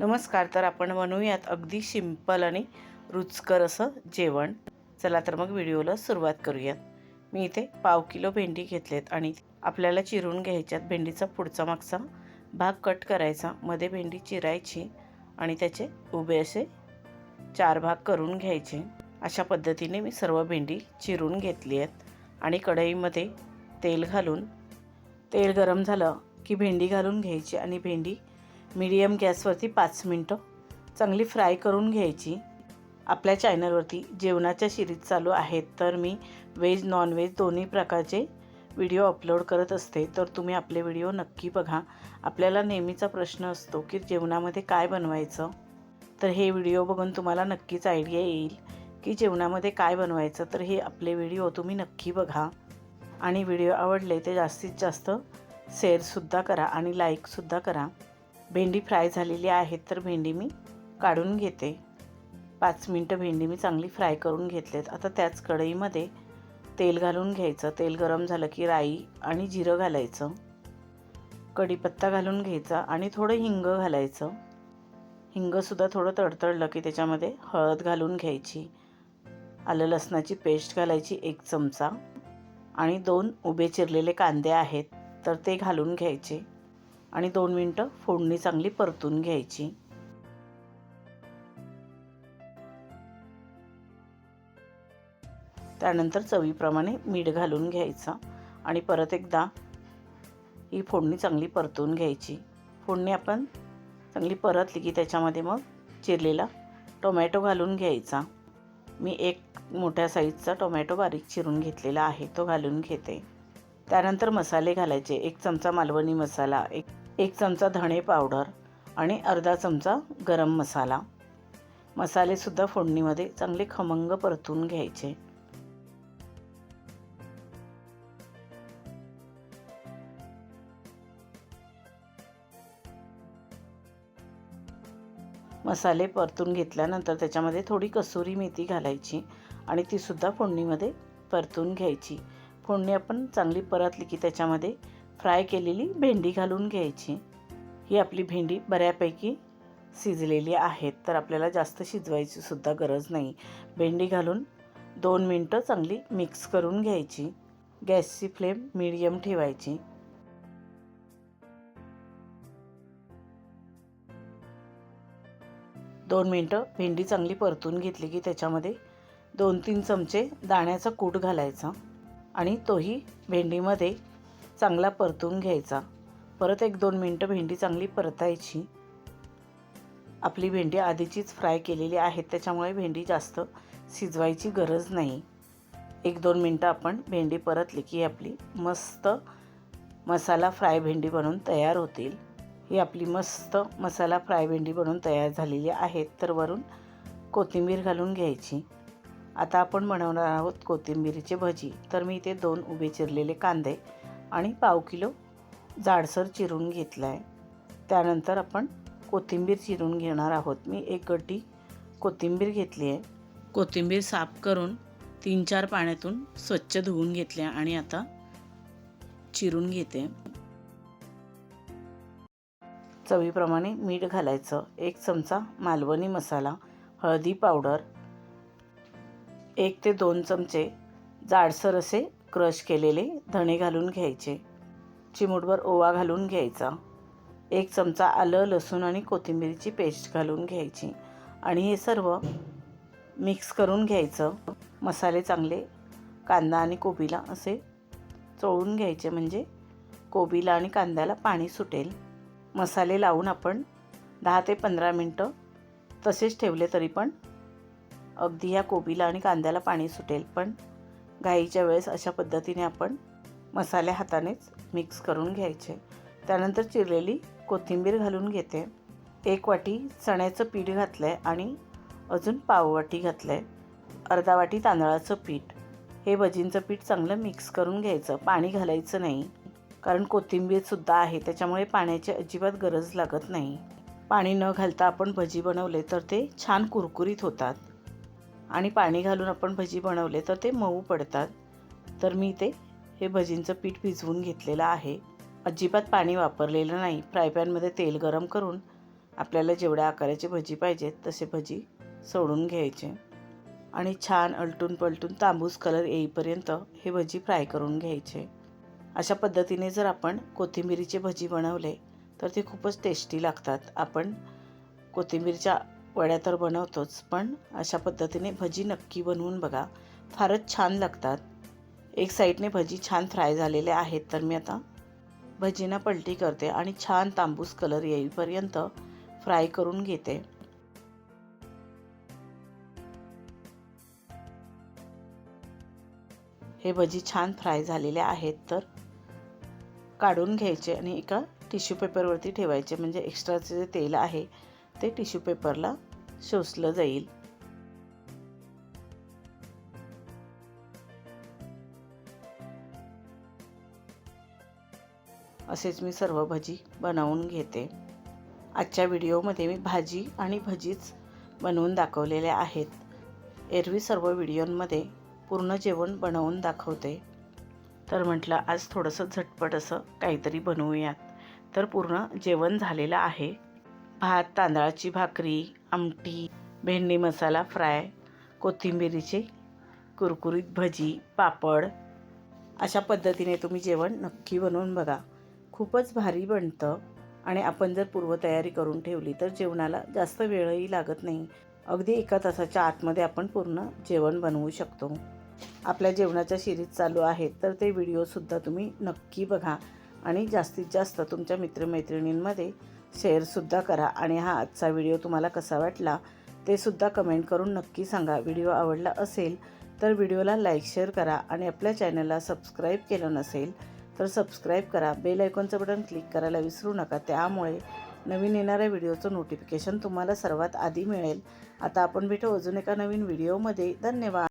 नमस्कार तर आपण म्हणूयात अगदी सिंपल आणि रुचकर असं जेवण. चला तर मग व्हिडिओला सुरुवात करूयात. मी इथे पाव किलो भेंडी घेतलेत आणि आपल्याला चिरून घ्यायच्यात भेंडीचा पुढचा मागचा भाग कट करायचा. मध्ये भेंडी चिरायची आणि त्याचे उभे असे चार भाग करून घ्यायचे. अशा पद्धतीने मी सर्व भेंडी चिरून घेतली आहेत. आणि कढईमध्ये तेल घालून तेल गरम झालं की भेंडी घालून घ्यायची आणि भेंडी मीडियम गॅसवरती पाच मिनटं चांगली फ्राय करून घ्यायची. आपल्या चॅनलवरती जेवणाच्या सिरीज चालू आहेत तर मी व्हेज नॉनव्हेज दोन्ही प्रकारचे व्हिडिओ अपलोड करत असते तर तुम्ही आपले व्हिडिओ नक्की बघा. आपल्याला नेहमीचा प्रश्न असतो की जेवणामध्ये काय बनवायचं? तर हे व्हिडिओ बघून तुम्हाला नक्कीच आयडिया येईल की जेवणामध्ये काय बनवायचं तर हे आपले व्हिडिओ तुम्ही नक्की बघा. आणि व्हिडिओ आवडले ते जास्तीत जास्त शेअरसुद्धा करा आणि लाईकसुद्धा करा. भेंडी फ्राय झालेली आहेत तर भेंडी मी काढून घेते. पाच मिनटं भेंडी मी चांगली फ्राय करून घेतलेत. आता त्याच कढईमध्ये तेल घालून घ्यायचं. तेल गरम झालं की राई आणि जिरं घालायचं. कढीपत्ता घालून घ्यायचा आणि थोडं हिंग घालायचं. हिंगसुद्धा थोडं तडतडलं की त्याच्यामध्ये हळद घालून घ्यायची. आलं लसणाची पेस्ट घालायची एक चमचा. आणि दोन उभे चिरलेले कांदे आहेत तर ते घालून घ्यायचे. आणि दोन मिनटं फोडणी चांगली परतून घ्यायची. त्यानंतर चवीप्रमाणे मीठ घालून घ्यायचं आणि परत एकदा ही फोडणी चांगली परतून घ्यायची. फोडणी आपण चांगली परतली की त्याच्यामध्ये मग चिरलेला टोमॅटो घालून घ्यायचा. मी एक मोठ्या साईजचा टोमॅटो बारीक चिरून घेतलेला आहे तो घालून घेते. त्यानंतर मसाले घालायचे एक चमचा मालवणी मसाला एक एक चमचा धणे पावडर आणि अर्धा चमचा गरम मसाला. मसालेसुद्धा फोडणीमध्ये चांगले खमंग परतून घ्यायचे. मसाले परतून घेतल्यानंतर त्याच्यामध्ये थोडी कसुरी मेथी घालायची आणि तीसुद्धा फोडणीमध्ये परतून घ्यायची. फोडणी आपण चांगली परतली की त्याच्यामध्ये फ्राय केलेली भेंडी घालून घ्यायची. ही आपली भेंडी बऱ्यापैकी शिजलेली आहेत तर आपल्याला जास्त शिजवायची सुद्धा गरज नाही. भेंडी घालून दोन मिनटं चांगली मिक्स करून घ्यायची. गॅसची फ्लेम मिडियम ठेवायची. दोन मिनटं भेंडी चांगली परतून घेतली की त्याच्यामध्ये दोन तीन चमचे दाण्याचा कूट घालायचा आणि तोही भेंडीमध्ये चांगला परतून घ्यायचा. परत एक दोन मिनटं भेंडी चांगली परतायची. आपली भेंडी आधीचीच फ्राय केलेली आहे त्याच्यामुळे भेंडी जास्त शिजवायची गरज नाही. एक दोन मिनटं आपण भेंडी परतली की आपली मस्त मसाला फ्राय भेंडी बनवून तयार होतील. ही आपली मस्त मसाला फ्राय भेंडी बनवून तयार झालेली आहेत तर वरून कोथिंबीर घालून घ्यायची. आता आपण बनवणार आहोत कोथिंबीरीचे भजी. तर मी इथे दोन उभे चिरलेले कांदे आणि पाव किलो जाडसर चिरून घेतला आहे त्यानंतर आपण कोथिंबीर चिरून घेणार आहोत. मी एक गड्डी कोथिंबीर घेतली आहे. कोथिंबीर साफ करून तीन चार पाण्यातून स्वच्छ धुवून घेतल्या आणि आता चिरून घेते. चवीप्रमाणे मीठ घालायचं. एक चमचा मालवणी मसाला हळदी पावडर एक ते दोन चमचे जाडसर असे क्रश केलेले धणे घालून घ्यायचे. चिमूटभर ओवा घालून घ्यायचा. एक चमचा आलं लसूण आणि कोथिंबीरची पेस्ट घालून घ्यायची. आणि हे सर्व मिक्स करून घ्यायचं. मसाले चांगले कांदा आणि कोबीला असे चोळून घ्यायचे म्हणजे कोबीला आणि कांद्याला पाणी सुटेल. मसाले लावून आपण दहा ते पंधरा मिनटं तसेच ठेवले तरी पण अगदी या कोबीला आणि कांद्याला पाणी सुटेल. पण घाईच्या वेळेस अशा पद्धतीने आपण मसाले हातानेच मिक्स करून घ्यायचे. त्यानंतर चिरलेली कोथिंबीर घालून घेते. एक वाटी चण्याचं पीठ घातलं आहे आणि अजून पाववाटी घातलं आहे अर्धा वाटी तांदळाचं पीठ. हे भजींचं पीठ चांगलं मिक्स करून घ्यायचं. पाणी घालायचं नाही. कारण कोथिंबीरसुद्धा आहे त्याच्यामुळे पाण्याची अजिबात गरज लागत नाही. पाणी न घालता आपण भजी बनवले तर ते छान कुरकुरीत होतात. आणि पाणी घालून आपण भजी बनवले तर ते मऊ पडतात. तर मी ते हे भजींचं पीठ भिजवून घेतलेलं आहे. अजिबात पाणी वापरलेलं नाही. फ्रायपॅनमध्ये तेल गरम करून आपल्याला जेवढ्या आकाराची भजी पाहिजेत तसे भजी सोडून घ्यायचे. आणि छान अलटून पलटून तांबूस कलर येईपर्यंत हे भजी फ्राय करून घ्यायचे. अशा पद्धतीने जर आपण कोथिंबिरीचे भजी बनवले तर ते खूपच टेस्टी लागतात. आपण कोथिंबीरच्या वड्या तर बनवतोच पण अशा पद्धतीने भजी नक्की बनवून बघा. फारच छान लागतात. एक साईडने भजी छान फ्राय झालेल्या आहेत तर मी आता भजीना पलटी करते आणि छान तांबूस कलर येईपर्यंत फ्राय करून घेते. हे भजी छान फ्राय झालेले आहेत तर काढून घ्यायचे आणि एका टिश्यू पेपरवरती ठेवायचे म्हणजे एक्स्ट्राचे जे तेल आहे ते टिश्यू पेपरला शोषलं जाईल. असेच मी सर्व भजी बनवून घेते. आजच्या व्हिडिओमध्ये मी भाजी आणि भजीच बनवून दाखवलेल्या आहेत. एरवी सर्व व्हिडिओंमध्ये पूर्ण जेवण बनवून दाखवते. तर म्हटलं आज थोडंसं झटपट असं काहीतरी बनवूयात. तर पूर्ण जेवण झालेलं आहे. भात तांदळाची भाकरी आमटी भेंडी मसाला फ्राय कोथिंबिरीची कुरकुरीत भजी पापड. अशा पद्धतीने तुम्ही जेवण नक्की बनवून बघा. खूपच भारी बनतं आणि आपण जर पूर्वतयारी करून ठेवली तर जेवणाला जास्त वेळही लागत नाही. अगदी एका तासाच्या आतमध्ये आपण पूर्ण जेवण बनवू शकतो. आपल्या जेवणाच्या शिरीज चालू आहेत तर ते व्हिडिओसुद्धा तुम्ही नक्की बघा. आणि जास्तीत जास्त तुमच्या मित्रमैत्रिणींमध्ये शेअरसुद्धा करा. आणि हा आजचा व्हिडिओ तुम्हाला कसा वाटला ते सुद्धा कमेंट करून नक्की सांगा. व्हिडिओ आवडला असेल तर व्हिडिओला लाईक शेअर करा आणि आपल्या चॅनलला सबस्क्राईब केलं नसेल तर सबस्क्राईब करा. बेल आयकॉनचं बटन क्लिक करायला विसरू नका. त्यामुळे नवीन येणाऱ्या व्हिडिओचं नोटिफिकेशन तुम्हाला सर्वात आधी मिळेल. आता आपण भेटू अजून एका नवीन व्हिडिओमध्ये. धन्यवाद.